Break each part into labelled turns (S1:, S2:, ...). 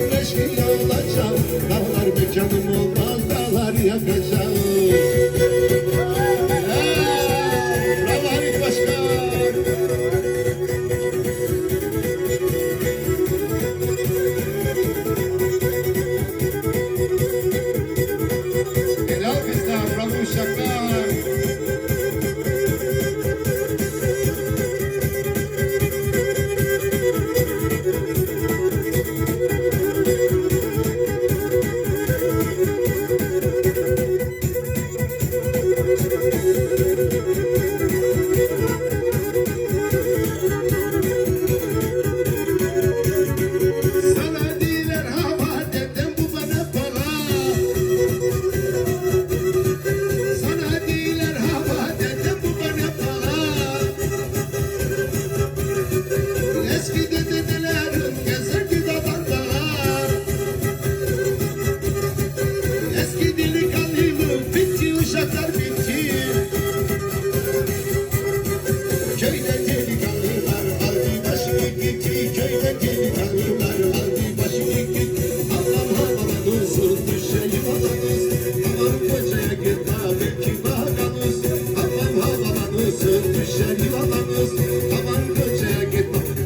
S1: Eşkıya olacağım Dağlar mekanım olmaz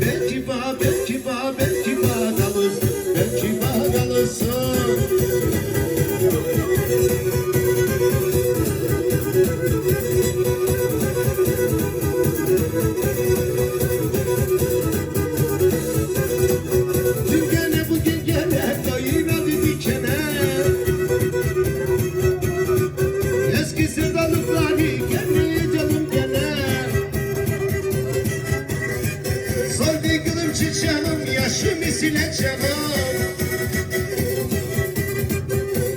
S1: belki ba belki ba belki bakanız. Belki bakanızsın. Soldu gülüm çiçeğim yaşımı sileceğim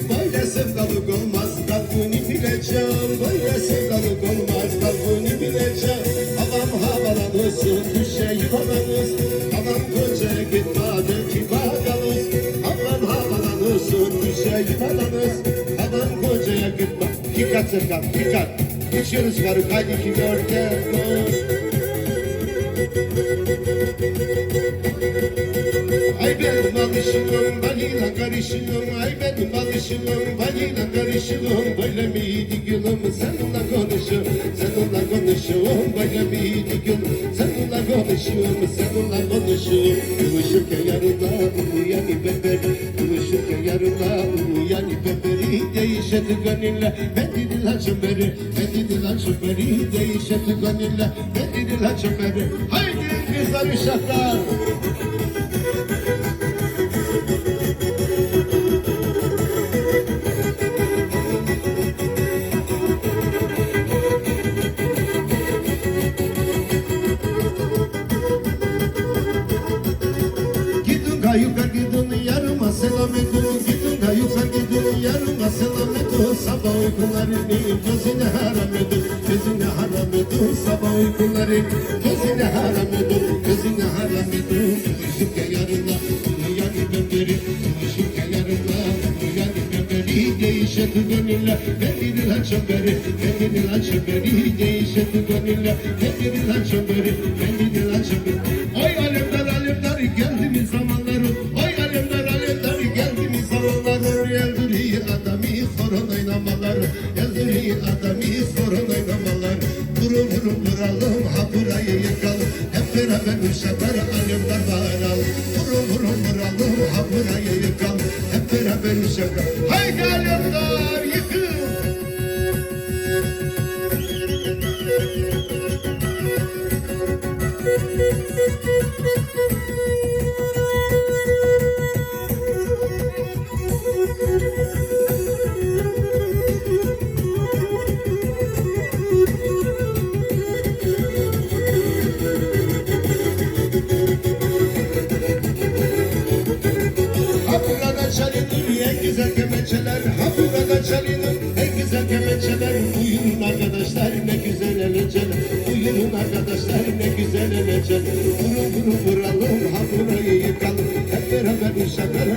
S1: Böyle sevdalık olmaz kalbini bileceğim. Böyle sevdalık olmaz kalbini bileceğim. Avam havalan olsun düşeyim havanız Avam koca gitme belki bakalız Avam havalan olsun düşeyim havanız Avam kocaya gitme Dikkat Serkan dikkat. Geçiyoruz karı kaydı ki görken Ay benim alışımım balina karışımım Ay benim alışımım balina karışımım Böyle miydi gülüm? Seninle konuşum Seninle konuşum böyle miydi gülüm? Seninle konuşum seninle konuşum beber Uyuyan beberi Değişeti gönülle Ben dedi lan çömeri Değişeti gönülle lan çömeri Haydi kızlar uşaklar Gidin kayuka gidin yarıma selam edin Sabah uykularını gözüne haram edin Gözüne haram edin sabah uykuları Gözüne haram edin gözüne haram edin Uyuşurken yarına uyuyan beberi Uyuşurken yarına uyuyan beberi Değişet gönüller Kendini lan çemberi Kendini lan çemberi Değişet gönüller Kendini lan çemberi Kendini lan çemberi Geldi adamı sorun oynamaları Vurun vurun vuralım. Ha burayı yıkalım. Hep beraber uşaklar alemler varalım Vurun vurun vuralım. Ha burayı yıkalım. Hep beraber uşaklar Haydi alemler! yıkın kemençeler Ha burada çalınır en güzel kemençeler Buyurun arkadaşlar ne güzel eğlenceler. Buyurun arkadaşlar ne güzel eğlenceler. Vurun vurun vuralım ha yıkalım. Hep beraber uşaklar